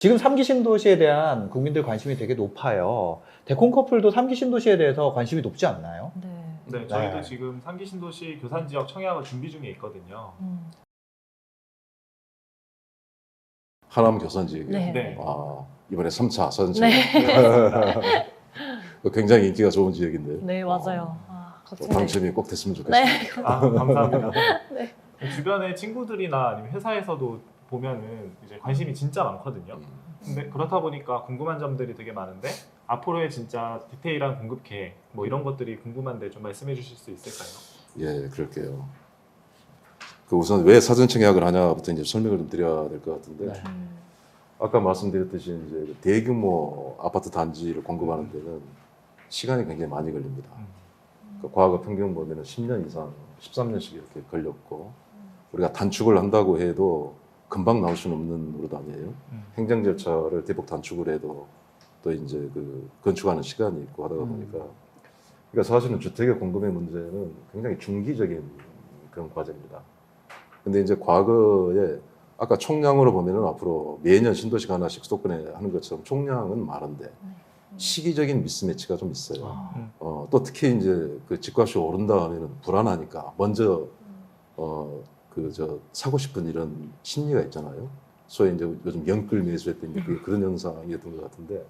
지금 3기 신도시에 대한 국민들 관심이 되게 높아요. 대콘 커플도 3기 신도시에 대해서 관심이 높지 않나요? 네. 네, 저희도 네. 지금 상기 신도시 교산 지역 청약을 준비 중에 있거든요. 음. 하남 교산 지역에 네. 네. 아, 이번에 3차 선정 네. 굉장히 인기가 좋은 지역인데요. 네, 맞아요. 아, 어, 걱정돼요. 당첨이 꼭 됐으면 좋겠습니다. 네. 아, 감사합니다. 네. 주변에 친구들이나 아니면 회사에서도 보면은 이제 관심이 진짜 많거든요. 음. 근데 그렇다 보니까 궁금한 점들이 되게 많은데 앞으로의 진짜 디테일한 공급 계획 뭐 이런 것들이 궁금한데 좀 말씀해 주실 수 있을까요? 예, 그럴게요. 그 우선 왜 사전 청약을 하냐부터 이제 설명을 좀 드려야 될 것 같은데 네. 음. 아까 말씀드렸듯이 이제 그 대규모 아파트 단지를 공급하는 데는 시간이 굉장히 많이 걸립니다. 그 과거 평균 보면은 10년 이상, 13년씩 이렇게 걸렸고 우리가 단축을 한다고 해도 금방 나올 수는 없는 노릇 아니에요. 음. 행정 절차를 대폭 단축을 해도 또 이제 그 건축하는 시간이 있고 하다 음. 보니까 그러니까 사실은 주택의 공급의 문제는 굉장히 중기적인 그런 과제입니다. 근데 이제 과거에 아까 총량으로 보면은 앞으로 매년 신도시가 하나씩 수도권에 하는 것처럼 총량은 많은데 시기적인 미스매치가 좀 있어요. 아, 어, 또 특히 이제 그 집값이 오른다 하면은 불안하니까 먼저 어, 그 저 사고 싶은 이런 심리가 있잖아요. 소위 이제 요즘 영끌 매수했던 게 그게 그런 현상이었던 것 같은데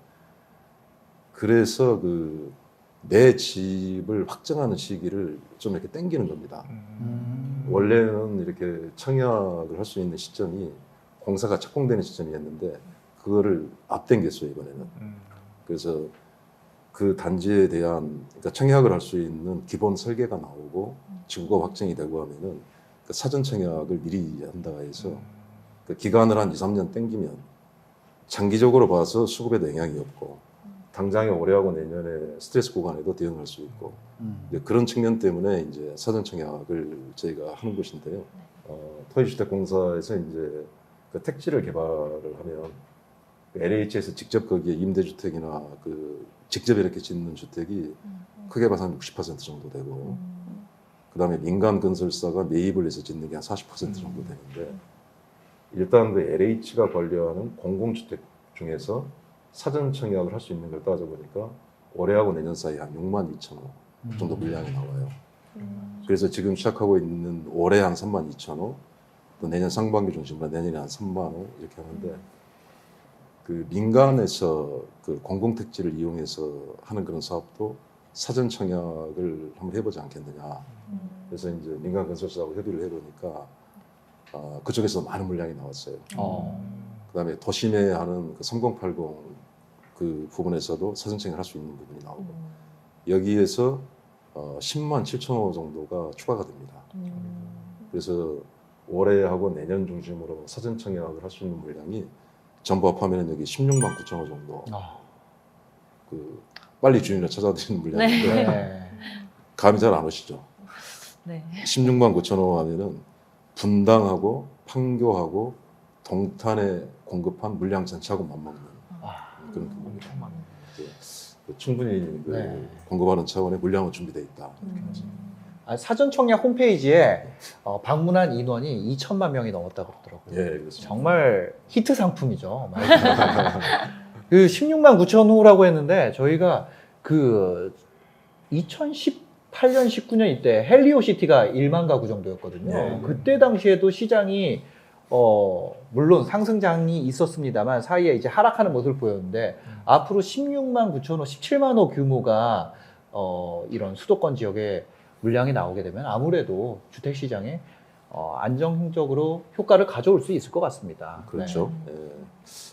그래서 그 내 집을 확정하는 시기를 좀 이렇게 땡기는 겁니다. 음. 원래는 이렇게 청약을 할 수 있는 시점이 공사가 착공되는 시점이었는데 그거를 앞당겼어요 이번에는. 음. 그래서 그 단지에 대한 그러니까 청약을 할 수 있는 기본 설계가 나오고 지구가 확정이 되고 하면은 그 사전 청약을 미리 한다 해서 음. 그 기간을 한 2, 3년 땡기면 장기적으로 봐서 수급에도 영향이 없고 당장에 올해하고 내년에 스트레스 구간에도 대응할 수 있고 음. 이제 그런 측면 때문에 이제 사전 청약을 저희가 하는 것인데요. 어, 토지주택공사에서 이제 그 택지를 개발을 하면 그 LH에서 직접 거기에 임대주택이나 그 직접 이렇게 짓는 주택이 크게 봐서 한 60% 정도 되고 음. 그다음에 민간 건설사가 매입을 해서 짓는 게 한 40% 정도 음. 되는데 일단 그 LH가 관리하는 공공주택 중에서 사전 청약을 할 수 있는 걸 따져보니까 올해하고 내년 사이에 한 6만 2천 호 정도 물량이 나와요. 음. 그래서 지금 시작하고 있는 올해 한 3만 2천 호, 또 내년 상반기 중심으로 내년에 한 3만 호 이렇게 하는데 그 민간에서 그 공공택지를 이용해서 하는 그런 사업도 사전 청약을 한번 해보지 않겠느냐. 음. 그래서 이제 민간 건설사하고 협의를 해보니까 아, 그쪽에서 많은 물량이 나왔어요. 어. 그다음에 도심에 하는 그 3080 그 부분에서도 사전 청약을 할 수 있는 부분이 나오고 음. 여기에서 어, 10만 7천 호 정도가 추가가 됩니다. 음. 그래서 올해하고 내년 중심으로 사전 청약을 할 수 있는 물량이 전부 합하면 여기 16만 9천 호 정도 아, 그 빨리 주인을 찾아드리는 물량인데 네. 감이 잘 안 오시죠? 네. 16만 9천 호 하면은 분당하고 판교하고 동탄에 공급한 물량 전체하고 맞먹는 아, 그런. 엄청 많네요. 그 충분히 그 네. 공급하는 차원의 물량은 준비되어 있다. 이렇게 음. 아, 사전 청약 홈페이지에 어, 방문한 인원이 2천만 명이 넘었다고 그러더라고요. 예, 그렇습니다. 정말 히트 상품이죠. 그 16만 9천 호라고 했는데 저희가 그 2018년 19년 이때 헬리오 시티가 1만 가구 정도였거든요. 네. 그때 당시에도 시장이 어 물론 상승장이 있었습니다만 사이에 이제 하락하는 모습을 보였는데 음. 앞으로 16만 9천 호, 17만 호 규모가 어 이런 수도권 지역에 물량이 나오게 되면 아무래도 주택 시장에 어, 안정적으로 효과를 가져올 수 있을 것 같습니다. 그렇죠. 예.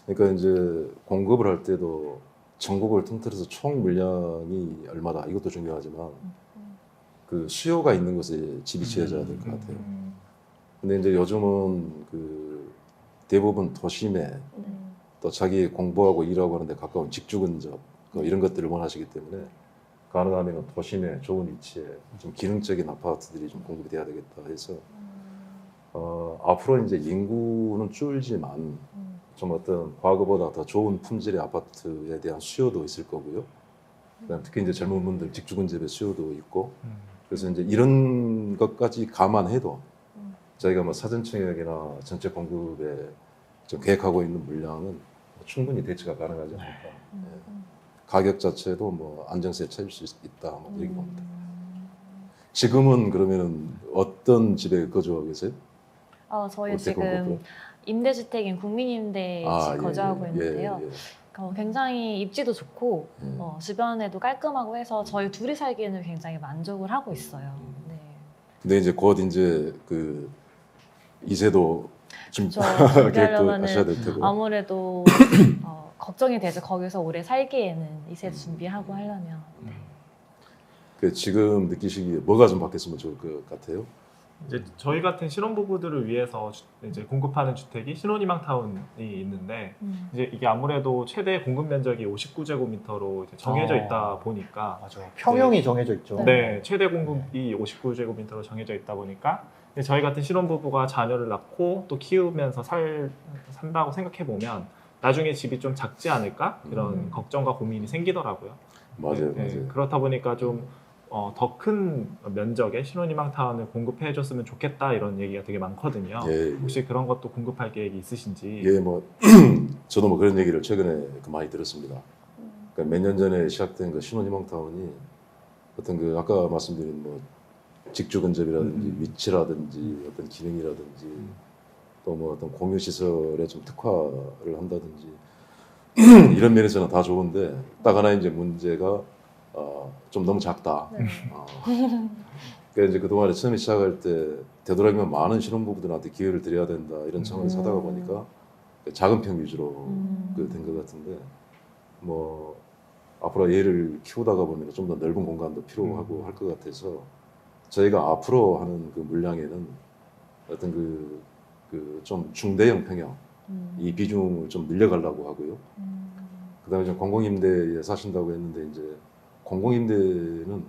그러니까 이제 공급을 할 때도 전국을 통틀어서 총 물량이 얼마다 이것도 중요하지만 그 수요가 있는 곳에 집이 지어져야 될것 음. 같아요. 음. 근데 이제 요즘은 그 대부분 도심에 음. 또 자기 공부하고 일하고 하는데 가까운 직주 근접 그 이런 것들을 원하시기 때문에 가능하면 도심에 좋은 위치에 좀 기능적인 아파트들이 좀 공급이 돼야 되겠다 해서 어, 앞으로 이제 인구는 줄지만 음. 좀 어떤 과거보다 더 좋은 품질의 아파트에 대한 수요도 있을 거고요. 그다음 특히 이제 젊은 분들 직주 근접의 수요도 있고 음. 그래서 이제 이런 것까지 감안해도 음. 저희가 뭐 사전 청약이나 전체 공급에 좀 계획하고 있는 물량은 충분히 대처가 가능하지 않을까. 음. 가격 자체도 뭐 안정세에 찾을 수 있다 뭐 이렇게 봅니다. 음. 지금은 그러면은 어떤 집에 거주하고 계세요? 어, 저희 지금? 임대주택인 국민임대 아, 예, 거주하고 예, 있는데요. 예, 예. 어, 굉장히 입지도 좋고 예. 어, 주변에도 깔끔하고 해서 저희 둘이 살기에는 굉장히 만족을 하고 있어요. 음. 네. 근데 이제 곧 이제 그 이세도 좀저 계획도 하셔야 될 테고. 아무래도 어, 걱정이 되죠. 거기서 오래 살기에는 이세 준비하고 하려면. 네. 그 지금 느끼시기에 뭐가 좀 바뀌었으면 좋을 것 같아요? 이제 저희 같은 신혼 부부들을 위해서 주- 이제 공급하는 주택이 신혼희망 타운이 있는데 음. 이제 이게 아무래도 최대 공급 면적이 59제곱미터로 이제 정해져 어. 있다 보니까 맞아. 평형이 정해져 있죠. 네, 최대 공급이 59제곱미터로 정해져 있다 보니까 이제 저희 같은 신혼 부부가 자녀를 낳고 또 키우면서 살 산다고 생각해 보면 나중에 집이 좀 작지 않을까 이런 음. 걱정과 고민이 생기더라고요. 맞아요, 네, 네. 맞아요. 그렇다 보니까 좀 어, 더 큰 면적의 신혼희망 타운을 공급해 줬으면 좋겠다 이런 얘기가 되게 많거든요. 예, 혹시 그런 것도 공급할 계획이 있으신지? 예, 뭐 저도 뭐 그런 얘기를 최근에 그 많이 들었습니다. 그러니까 몇 년 전에 시작된 그 신혼희망 타운이 어떤 그 아까 말씀드린 뭐 직주 근접이라든지 음. 위치라든지 어떤 기능이라든지 또뭐 어떤 공유 시설에 좀 특화를 한다든지 이런 면에서는 다 좋은데 딱 하나 이제 문제가 어, 좀 너무 작다. 네. 어. 그러니까 이제 그동안에 처음에 시작할 때 되도록이면 많은 신혼부부들한테 기회를 드려야 된다 이런 차원에서 음. 하다가 보니까 작은 평 위주로 음. 그된것 같은데 뭐 앞으로 얘를 키우다가 보면 좀더 넓은 공간도 필요하고 음. 할것 같아서 저희가 앞으로 하는 그 물량에는 어떤 그 그 좀 중대형 평형 음. 이 비중을 좀 늘려가려고 하고요. 음. 그다음에 이제 공공임대에 사신다고 했는데 이제 공공임대는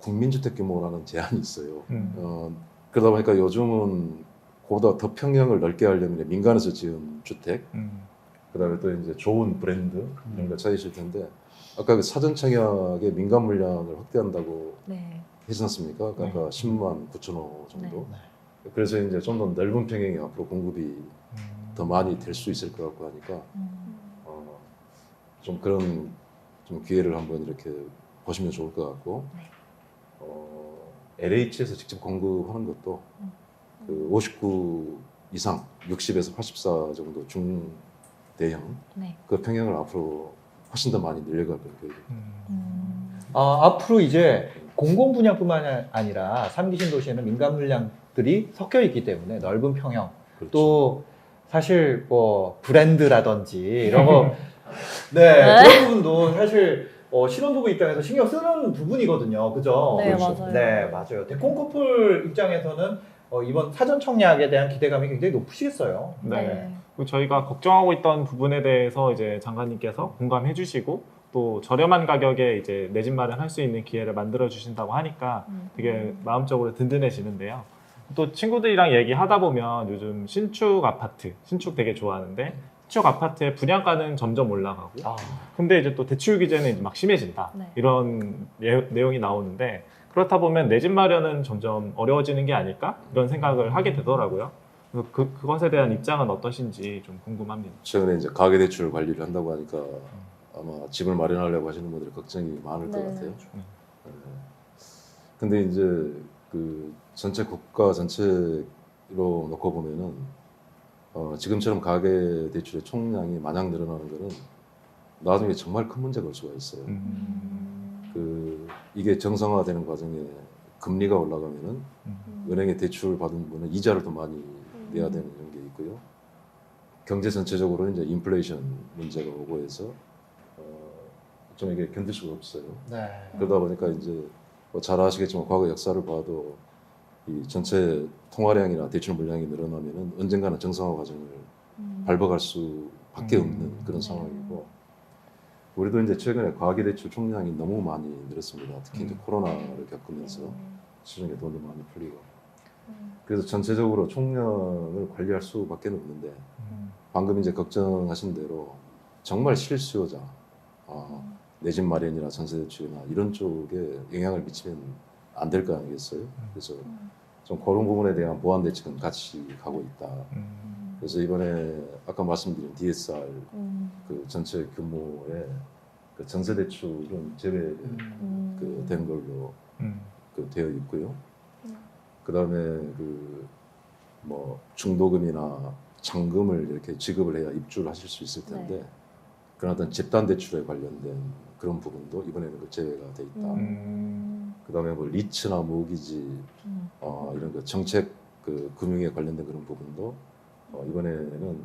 국민주택 규모라는 제한이 있어요. 음. 어, 그러다 보니까 요즘은 보다 더 평형을 넓게 하려면 민간에서 지은 주택, 음. 그다음에 또 이제 좋은 브랜드 이런 거 찾으실 텐데 아까 그 사전 청약의 민간 물량을 확대한다고 네. 했지 않습니까? 아까 네. 10만 9천 호 정도. 네. 그래서 이제 좀 더 넓은 평형이 앞으로 공급이 음. 더 많이 될 수 있을 것 같고 하니까 음. 어, 좀 그런 좀 기회를 한번 이렇게 보시면 좋을 것 같고 네. 어, LH에서 직접 공급하는 것도 음. 그 59 이상 60에서 84 정도 중 대형 네. 그 평형을 앞으로 훨씬 더 많이 늘려갈 거예요. 음. 음. 아, 앞으로 이제 공공 분야뿐만 아니라 삼기 신도시에는 민간 물량들이 섞여 있기 때문에 넓은 평형 그렇죠. 또 사실 뭐 브랜드라든지 이런 거 네, 그런 부분도 사실 어, 신혼부부 입장에서 신경 쓰는 부분이거든요. 그죠? 네, 그렇죠. 맞아요. 네, 맞아요. 대콘 커플 입장에서는 어, 이번 사전 청약에 대한 기대감이 굉장히 높으시겠어요. 네. 그리고 저희가 걱정하고 있던 부분에 대해서 이제 장관님께서 공감해 주시고 또 저렴한 가격에 이제 내 집 마련할 수 있는 기회를 만들어 주신다고 하니까 음. 되게 마음적으로 든든해지는데요. 또 친구들이랑 얘기하다 보면 요즘 신축 아파트, 신축 되게 좋아하는데 신축 아파트의 분양가는 점점 올라가고 아, 근데 이제 또 대출 규제는 이제 막 심해진다 네. 이런 예- 내용이 나오는데 그렇다 보면 내 집 마련은 점점 어려워지는 게 아닐까 이런 생각을 하게 되더라고요. 그래서 그 그것에 대한 입장은 어떠신지 좀 궁금합니다. 최근에 이제 가계 대출 관리를 한다고 하니까 아마 집을 마련하려고 하시는 분들이 걱정이 많을 것 네. 같아요. 네. 네. 근데 이제 그 전체 국가 전체로 놓고 보면은 어, 지금처럼 가계 대출의 총량이 마냥 늘어나는 거는 나중에 정말 큰 문제가 올 수가 있어요. 음. 그 이게 정상화되는 과정에 금리가 올라가면은 음. 은행에 대출 받은 분은 이자를 더 많이 내야 되는 이런 게 있고요. 경제 전체적으로 이제 인플레이션 문제가 오고 해서 어, 좀 이게 견딜 수가 없어요. 네. 그러다 보니까 이제 뭐 잘 아시겠지만 과거 역사를 봐도 이 전체 통화량이나 대출 물량이 늘어나면은 언젠가는 정상화 과정을 음. 밟아갈 수밖에 음. 없는 그런 네. 상황이고 우리도 이제 최근에 과기 대출 총량이 너무 많이 늘었습니다. 특히 이제 음. 코로나를 겪으면서 음. 시중에 돈도 많이 풀리고 음. 그래서 전체적으로 총량을 관리할 수밖에 없는데 음. 방금 이제 걱정하신 대로 정말 실수요자 어, 내집 마련이나 전세 대출이나 이런 쪽에 영향을 미치면 안 될 거 아니겠어요? 그래서 음. 좀 그런 부분에 대한 보완 대책은 같이 가고 있다. 음. 그래서 이번에 아까 말씀드린 DSR 음. 그 전체 규모의 그 전세 대출은 제외된 음. 걸로 음. 그 되어 있고요. 음. 그 다음에 그 뭐 중도금이나 잔금을 이렇게 지급을 해야 입주를 하실 수 있을 텐데 네. 그런 어떤 집단 대출에 관련된 그런 부분도 이번에는 그 제외가 돼 있다. 음. 그 다음에 뭐 리츠나 모기지 음. 어, 이런 그 정책 그 금융에 관련된 그런 부분도 어, 이번에는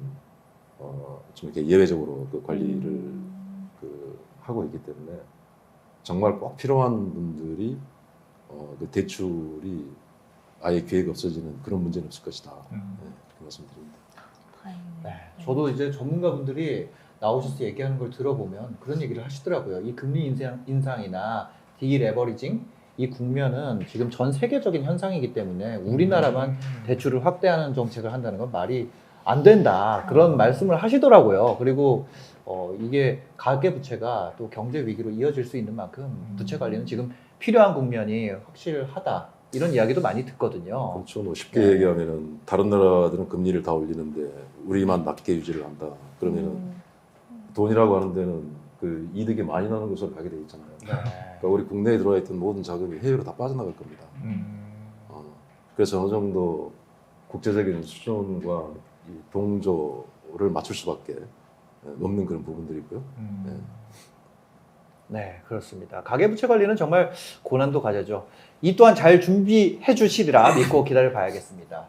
어, 좀 이렇게 예외적으로 그 관리를 음. 그 하고 있기 때문에 정말 꼭 필요한 분들이 어, 그 대출이 아예 기회가 없어지는 그런 문제는 없을 것이다. 음. 네, 그렇게 말씀드립니다. 네, 저도 이제 전문가분들이 나오셔서 얘기하는 걸 들어보면 그런 얘기를 하시더라고요. 이 금리 인상, 인상이나 디레버리징 이 국면은 지금 전 세계적인 현상이기 때문에 우리나라만 음. 대출을 확대하는 정책을 한다는 건 말이 안 된다 그런 말씀을 하시더라고요. 그리고 어, 이게 가계 부채가 또 경제 위기로 이어질 수 있는 만큼 부채 관리는 지금 필요한 국면이 확실하다 이런 이야기도 많이 듣거든요. 그렇죠. 뭐 쉽게 네. 얘기하면은 다른 나라들은 금리를 다 올리는데 우리만 낮게 유지를 한다. 그러면은 음. 돈이라고 하는 데는 그 이득이 많이 나는 곳으로 가게 돼 있잖아요. 네. 그러니까 우리 국내에 들어와 있던 모든 자금이 해외로 다 빠져나갈 겁니다. 음. 어, 그래서 어느 정도 국제적인 수준과 이 동조를 맞출 수밖에 예, 없는 그런 부분들이고요. 음. 네, 그렇습니다. 가계부채 관리는 정말 고난도 과제죠. 이 또한 잘 준비해 주시리라 믿고 기다려 봐야겠습니다.